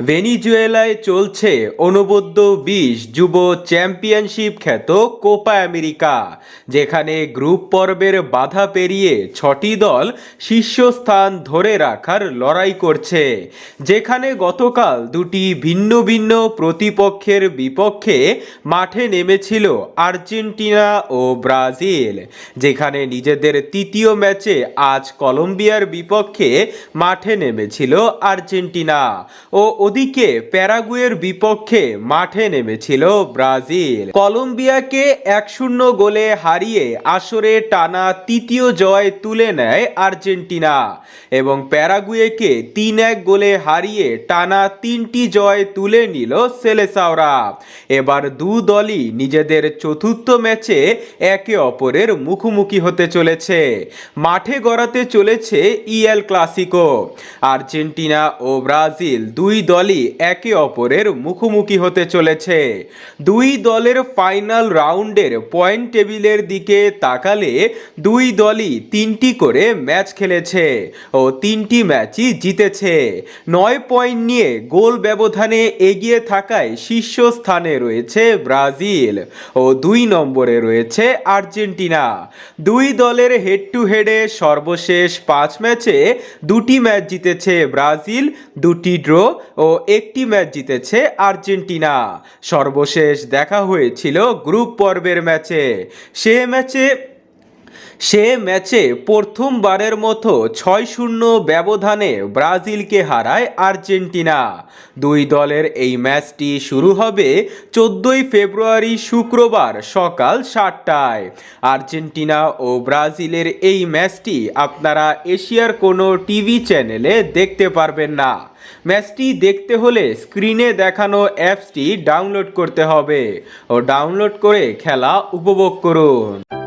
ভেনিজুয়েলায় চলছে অনবদ্য বিশ যুব চ্যাম্পিয়নশিপ খ্যাত কোপা আমেরিকা, যেখানে গ্রুপ পর্বের বাধা পেরিয়ে ছটি দল শীর্ষস্থান ধরে রাখার লড়াই করছে, যেখানে গতকাল দুটি ভিন্ন ভিন্ন প্রতিপক্ষের বিপক্ষে মাঠে নেমেছিল আর্জেন্টিনা ও ব্রাজিল, যেখানে নিজেদের তৃতীয় ম্যাচে আজ কলম্বিয়ার বিপক্ষে মাঠে নেমেছিল আর্জেন্টিনা ও ওদিকে প্যারাগুয়ের বিপক্ষে মাঠে নেমেছিল ব্রাজিল। কলম্বিয়াকে এক শূন্য গোলে হারিয়ে আসরে টানা তৃতীয় জয় তুলে নেয় আর্জেন্টিনা এবং প্যারাগুয়েকে তিন এক গোলে হারিয়ে টানা তিনটি জয় তুলে নিল সেলেসাওরা। এবার দু দলই নিজেদের চতুর্থ ম্যাচে একে অপরের মুখোমুখি হতে চলেছে। মাঠে গড়াতে চলেছে ইএল ক্লাসিকো। আর্জেন্টিনা ও ব্রাজিল দুই দলই একে অপরের মুখোমুখি হতে চলেছে। দুই দলের ফাইনাল রাউন্ডের পয়েন্ট টেবিলের দিকে তাকালে দুই দলই তিনটি করে ম্যাচ খেলেছে ও তিনটি ম্যাচই জিতেছে। নয় পয়েন্ট নিয়ে গোল ব্যবধানে এগিয়ে থাকায় শীর্ষস্থানে রয়েছে ব্রাজিল ও দুই নম্বরে রয়েছে আর্জেন্টিনা। দুই দলের হেড টু হেডে সর্বশেষ পাঁচ ম্যাচে দুটি ম্যাচ জিতেছে ব্রাজিল, দুটি ড্র ও একটি ম্যাচ জিতেছে আর্জেন্টিনা। সর্বশেষ দেখা হয়েছিল গ্রুপ পর্বের ম্যাচে। সে ম্যাচে সে ম্যাচে প্রথমবারের মতো ছয় শূন্য ব্যবধানে ব্রাজিলকে হারায় আর্জেন্টিনা। দুই দলের এই ম্যাচটি শুরু হবে চোদ্দোই ফেব্রুয়ারি শুক্রবার সকাল সাতটায়। আর্জেন্টিনা ও ব্রাজিলের এই ম্যাচটি আপনারা এশিয়ার কোনো টিভি চ্যানেলে দেখতে পারবেন না। ম্যাচটি দেখতে হলে স্ক্রিনে দেখানো অ্যাপসটি ডাউনলোড করতে হবে। ও ডাউনলোড করে খেলা উপভোগ করুন।